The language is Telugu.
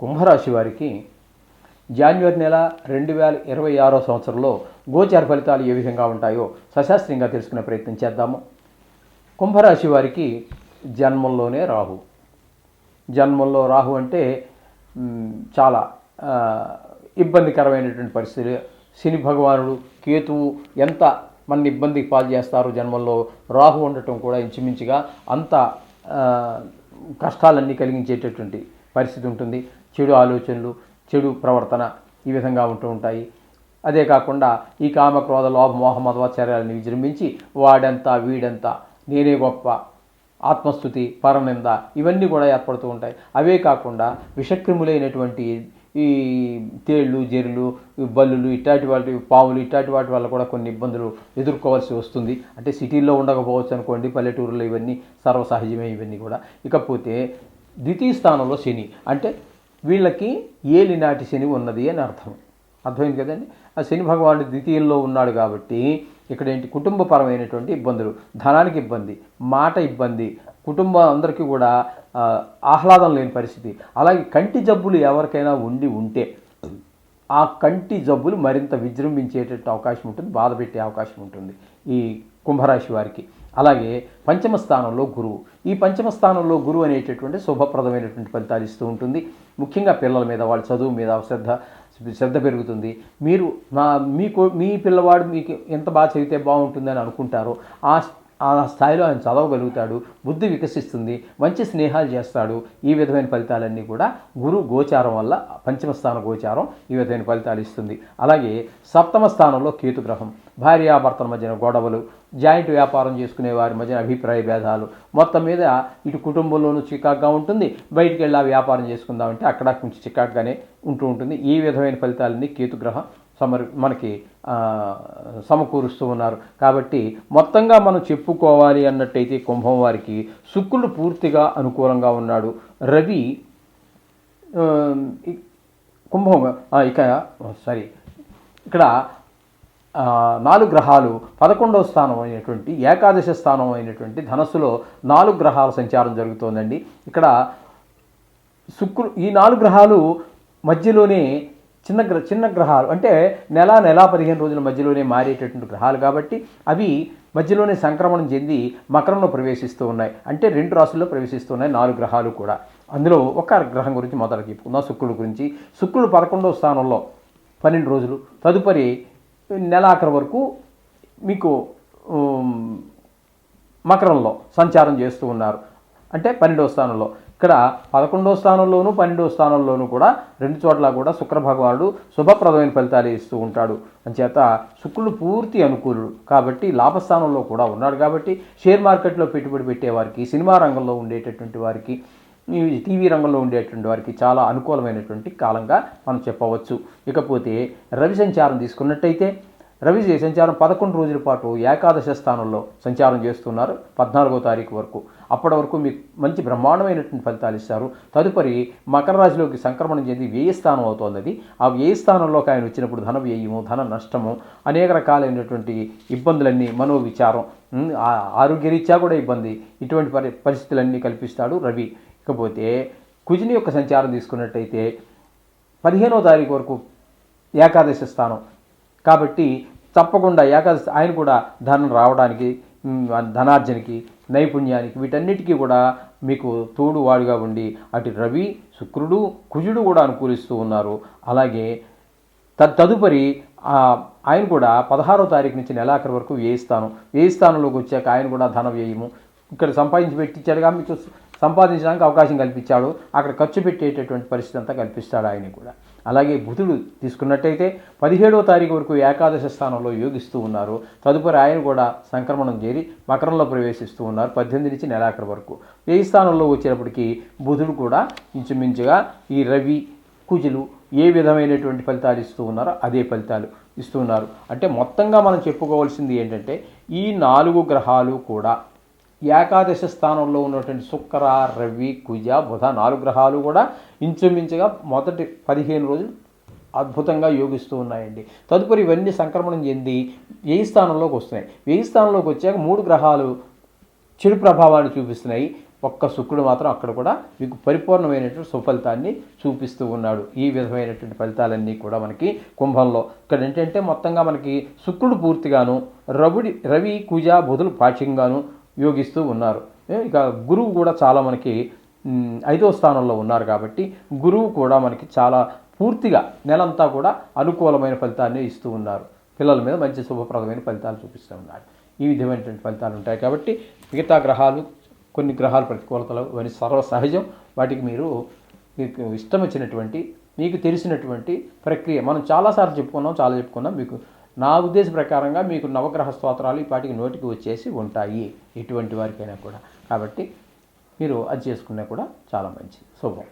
కుంభరాశి వారికి జాన్వరి నెల రెండు వేల ఇరవై ఆరో సంవత్సరంలో గోచార ఫలితాలు ఏ విధంగా ఉంటాయో సశాస్త్రీయంగా తెలుసుకునే ప్రయత్నం చేద్దాము. కుంభరాశి వారికి జన్మంలోనే రాహు. జన్మంలో రాహు అంటే చాలా ఇబ్బందికరమైనటువంటి పరిస్థితి శని భగవానుడు కేతువు ఎంత మన ఇబ్బందికి పాలు చేస్తారు జన్మంలో రాహు ఉండటం కూడా ఇంచుమించుగా అంత కష్టాలన్నీ కలిగించేటటువంటి పరిస్థితి ఉంటుంది. చెడు ఆలోచనలు చెడు ప్రవర్తన ఈ విధంగా ఉంటూ ఉంటాయి. అదే కాకుండా ఈ కామ క్రోధ లోభ మోహ మధ్వాచార్యాలను విజృంభించి వాడంతా వీడంతా నేనే గొప్ప ఆత్మస్థుతి పరనింద ఇవన్నీ కూడా ఏర్పడుతూ ఉంటాయి. అవే కాకుండా విషక్రిములైనటువంటి ఈ తేళ్ళు జెరులు బల్లులు ఇట్లాంటి వాటి పాములు ఇట్లాంటి వాటి వల్ల కూడా కొన్ని ఇబ్బందులు ఎదుర్కోవాల్సి వస్తుంది. అంటే సిటీల్లో ఉండకపోవచ్చు అనుకోండి పల్లెటూరులో ఇవన్నీ సర్వసహజమే ఇవన్నీ కూడా. ఇకపోతే ద్వితీయ స్థానంలో శని. అంటే వీళ్ళకి ఏలినాటి శని ఉన్నది అని అర్థం. అర్థమైంది కదండి? ఆ శని భగవానుడు ద్వితీయంలో ఉన్నాడు కాబట్టి ఇక్కడ ఏంటి? కుటుంబపరమైనటువంటి ఇబ్బందులు. ధనానికి ఇబ్బంది మాట ఇబ్బంది కుటుంబం అందరికీ కూడా ఆహ్లాదం లేని పరిస్థితి. అలాగే కంటి జబ్బులు ఎవరికైనా ఉండి ఉంటే ఆ కంటి జబ్బులు మరింత విజృంభించేటట్టు అవకాశం ఉంటుంది బాధ పెట్టే అవకాశం ఉంటుంది ఈ కుంభరాశి వారికి. అలాగే పంచమ స్థానంలో గురువు. ఈ పంచమ స్థానంలో గురువు అనేటటువంటి శుభప్రదమైనటువంటి ఫలితాలు ఇస్తూ ఉంటుంది. ముఖ్యంగా పిల్లల మీద వాళ్ళ చదువు మీద శ్రద్ధ శ్రద్ధ పెరుగుతుంది. మీరు నా మీకు మీ పిల్లవాడు మీకు ఎంత బాగా చదివితే బాగుంటుందని అనుకుంటారో ఆ ఆ స్థాయిలో ఆయన చదవగలుగుతాడు బుద్ధి వికసిస్తుంది మంచి స్నేహాలు చేస్తాడు. ఈ విధమైన ఫలితాలన్నీ కూడా గురు గోచారం వల్ల పంచమ స్థాన గోచారం ఈ విధమైన ఫలితాలు ఇస్తుంది. అలాగే సప్తమ స్థానంలో కేతు గ్రహం భార్యాభర్తల మధ్యన గొడవలు జాయింట్ వ్యాపారం చేసుకునే వారి మధ్యన అభిప్రాయ భేదాలు మొత్తం మీద ఇటు కుటుంబంలోనూ చికాగ్గా ఉంటుంది. బయటికి వెళ్ళి వ్యాపారం చేసుకుందామంటే అక్కడ కొంచెం చికాగ్గానే ఉంటూ ఉంటుంది. ఈ విధమైన ఫలితాలన్నీ కేతుగ్రహం సమర్ మనకి సమకూరుస్తూ ఉన్నారు. కాబట్టి మొత్తంగా మనం చెప్పుకోవాలి అన్నట్టయితే కుంభం వారికి శుక్రుడు పూర్తిగా అనుకూలంగా ఉన్నాడు. రవి కుంభం ఇక సారీ ఇక్కడ నాలుగు గ్రహాలు పదకొండవ స్థానం అయినటువంటి ఏకాదశ స్థానం అయినటువంటి ధనస్సులో నాలుగు గ్రహాల సంచారం జరుగుతోందండి. ఇక్కడ శుక్రు ఈ నాలుగు గ్రహాలు మధ్యలోనే చిన్న గ్ర చిన్న గ్రహాలు అంటే నెల నెల పదిహేను రోజుల మధ్యలోనే మారేటటువంటి గ్రహాలు కాబట్టి అవి మధ్యలోనే సంక్రమణం చెంది మకరంలో ప్రవేశిస్తూ ఉన్నాయి. అంటే రెండు రాసుల్లో ప్రవేశిస్తూ ఉన్నాయి నాలుగు గ్రహాలు కూడా. అందులో ఒక గ్రహం గురించి మొదలు చెప్పుకుందాం శుక్రుడు గురించి. శుక్రుడు పదకొండవ స్థానంలో పన్నెండు రోజులు. తదుపరి నెలాఖరు వరకు మీకు మకరంలో సంచారం చేస్తూ ఉన్నారు. అంటే పన్నెండవ స్థానంలో. ఇక్కడ పదకొండవ స్థానంలోనూ పన్నెండవ స్థానంలోనూ కూడా రెండు చోట్ల కూడా శుక్ర భగవానుడు శుభప్రదమైన ఫలితాలు ఇస్తూ ఉంటాడు. అంచేత శుక్రుడు పూర్తి అనుకూలుడు. కాబట్టి లాభస్థానంలో కూడా ఉన్నాడు. కాబట్టి షేర్ మార్కెట్లో పెట్టుబడి పెట్టే వారికి సినిమా రంగంలో ఉండేటటువంటి వారికి టీవీ రంగంలో ఉండేటువంటి వారికి చాలా అనుకూలమైనటువంటి కాలంగా మనం చెప్పవచ్చు. ఇకపోతే రవి సంచారం తీసుకున్నట్టయితే రవి సంచారం పదకొండు రోజుల పాటు ఏకాదశ స్థానంలో సంచారం చేస్తున్నారు పద్నాలుగో తారీఖు వరకు. అప్పటి వరకు మీకు మంచి బ్రహ్మాండమైనటువంటి ఫలితాలు ఇస్తారు. తదుపరి మకర రాశిలోకి సంక్రమణం చెంది వ్యయ స్థానం అవుతోంది అది ఆ వ్యయ స్థానంలోకి ఆయన వచ్చినప్పుడు ధన వ్యయము ధన నష్టము అనేక రకాలైనటువంటి ఇబ్బందులన్నీ మనోవిచారం విచారం ఆరోగ్యరీత్యా కూడా ఇబ్బంది. ఇటువంటి పరి పరిస్థితులన్నీ కల్పిస్తాడు రవి. ఇకపోతే కుజుని యొక్క సంచారం తీసుకున్నట్టయితే పదిహేనో తారీఖు వరకు ఏకాదశి స్థానం కాబట్టి తప్పకుండా ఏకాదశి ఆయన కూడా ధనం రావడానికి ధనార్జనకి నైపుణ్యానికి వీటన్నిటికీ కూడా మీకు తోడు వాడుగా ఉండి అటు రవి శుక్రుడు కుజుడు కూడా అనుకూలిస్తూ ఉన్నారు. అలాగే త తదుపరి ఆయన కూడా పదహారో తారీఖు నుంచి నెలాఖరు వరకు వేయిస్తాను వేయిస్థానంలోకి స్థానంలోకి వచ్చాక ఆయన కూడా ధన వ్యయము. ఇక్కడ సంపాదించి పెట్టించాడుగా మీకు సంపాదించడానికి అవకాశం కల్పించాడు. అక్కడ ఖర్చు పెట్టేటటువంటి పరిస్థితి అంతా కల్పిస్తాడు ఆయన కూడా. అలాగే బుధుడు తీసుకున్నట్టయితే పదిహేడవ తారీఖు వరకు ఏకాదశ స్థానంలో యోగిస్తూ ఉన్నారు. తదుపరి ఆయన కూడా సంక్రమణం చేరి మకరంలో ప్రవేశిస్తూ ఉన్నారు. పద్దెనిమిది నుంచి నెలాఖరు వరకు. వ్యయ స్థానంలో వచ్చినప్పటికీ బుధుడు కూడా ఇంచుమించుగా ఈ రవి కుజులు ఏ విధమైనటువంటి ఫలితాలు ఇస్తూ ఉన్నారో అదే ఫలితాలు ఇస్తున్నారు అంటే మొత్తంగా మనం చెప్పుకోవాల్సింది ఏంటంటే ఈ నాలుగు గ్రహాలు కూడా ఏకాదశ స్థానంలో ఉన్నటువంటి శుక్ర రవి కుజ బుధ నాలుగు గ్రహాలు కూడా ఇంచుమించుగా మొదటి పదిహేను రోజులు అద్భుతంగా యోగిస్తూ ఉన్నాయండి. తదుపరి ఇవన్నీ సంక్రమణం చెంది వ్యయ స్థానంలోకి వస్తున్నాయి. వ్యయ స్థానంలోకి వచ్చాక మూడు గ్రహాలు చెడు ప్రభావాన్ని చూపిస్తున్నాయి. ఒక్క శుక్రుడు మాత్రం అక్కడ కూడా మీకు పరిపూర్ణమైనటువంటి సుఫలితాన్ని చూపిస్తూ ఉన్నాడు. ఈ విధమైనటువంటి ఫలితాలన్నీ కూడా మనకి కుంభంలో. ఇక్కడ ఏంటంటే మొత్తంగా మనకి శుక్రుడు పూర్తిగాను రవుడి రవి కుజ బుధులు పాఠ్యంగాను యోగిస్తూ ఉన్నారు. ఇక గురువు కూడా చాలా మనకి ఐదో స్థానంలో ఉన్నారు కాబట్టి గురువు కూడా మనకి చాలా పూర్తిగా నెలంతా కూడా అనుకూలమైన ఫలితాన్ని ఇస్తూ ఉన్నారు. పిల్లల మీద మంచి శుభప్రదమైన ఫలితాలు చూపిస్తూ ఉన్నారు. ఈ విధమైనటువంటి ఫలితాలు ఉంటాయి కాబట్టి మిగతా గ్రహాలు కొన్ని గ్రహాల ప్రతికూలతలు ఇవన్నీ సర్వ సహజం వాటికి మీరు మీకు ఇష్టం వచ్చినటువంటి మీకు తెలిసినటువంటి ప్రక్రియ. మనం చాలాసార్లు చెప్పుకున్నాం చాలా చెప్పుకున్నాం మీకు నా ఉద్దేశ ప్రకారంగా మీకు నవగ్రహ స్తోత్రాలు ఈ పాటికి నోటికి వచ్చేసి ఉంటాయి. ఎటువంటి వారికైనా కూడా. కాబట్టి మీరు అది చేసుకున్నా కూడా చాలా మంచిది. శుభం.